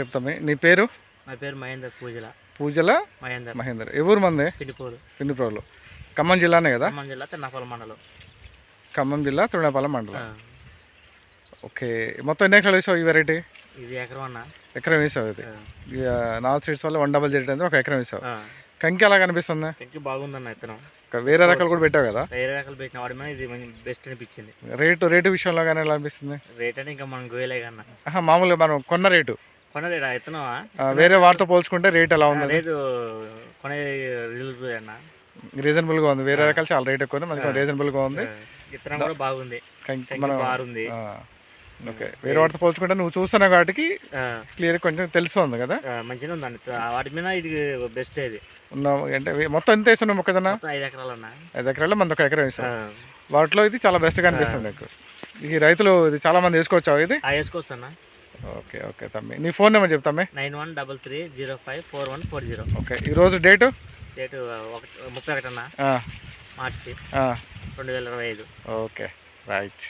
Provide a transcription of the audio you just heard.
చెప్తామే నీ పేరు? నా పేరు మహేందర్ పూజల. పూజల మహేందర్. మహేందర్. ఎవరు మంది? పిడిపోలు పిండిప్రోలు ఖమ్మం జిల్లానే కదా? ఖమ్మం జిల్లా తిన్నపల్లి మండలం. ఖమ్మం జిల్లా ఆ, మండలం. ఓకే. మొత్తం ఎన్ని ఎకరాలు వేసావు ఈ వెరైటీ? ఇది ఎకరం అన్న. ఎకరం వేసావు ఇది. నాలుగు సీడ్స్ వల్ల వన్ డబల్ జెడ్ అంటే ఒక ఎకరం వేసావు. కంకి ఎలా కనిపిస్తుంది ఇంక బాగుందన్న ఇత్తనం. ఇంకా వేరే రకాలు కూడా పెట్టావు కదా? వేరే రకాలు పెట్టిన వాడి మీద ఇది బెస్ట్ అనిపించింది. రేటు రేటు విషయంలో కానీ ఎలా అనిపిస్తుంది? రేట్ అంటే ఇంకా మనం గోయలే కన్నా. మామూలుగా మనం కొన్న రేటు. ఇత్తనమా వేరే వాటితో పోల్చుకుంటే రేట్ ఎలా ఉంది రేటు కొనే రిజల్ట్ అన్న. రీజనబుల్గా ఉంది. వేరే రకాలు చాలా రేట్ ఎక్కువ ఉంది. మనకి రీజనబుల్గా ఉంది. ఆ, ఇత్తనం కూడా బాగుంది. మనం ఓకే. వేరే వాటితో పోల్చుకుంటే నువ్వు చూస్తున్నావు కాబట్టి ఆ, క్లియర్ కొంచెం తెలుస్తుంది కదా? మంచిగా ఉందండి వాటి మీద ఇది బెస్ట్ ఇది. ఉన్న అంటే మొత్తం ఎంత వేస్తున్నావు మొక్కజొన్న? ఐదు ఎకరాలు ఐదు ఎకరాల్లో మనది ఒక ఎకరం వేసాం వాటిలో ఇది చాలా బెస్ట్గా అనిపిస్తుంది నీకు. ఈ రైతులు ఇది చాలా మంది వేసుకోవచ్చావు ఇది? వేసుకోవచ్చు అన్న. ఓకే ఓకే తమ్మి. నీ phone number చెప్తామే nine one double three zero five four one four zero. Okay ఈరోజు డేటు? డేటు ఒకటి ముప్పై ఒకటి అన్న ఆ, మార్చి. రెండు వేల ఇరవై ఐదు. Okay right.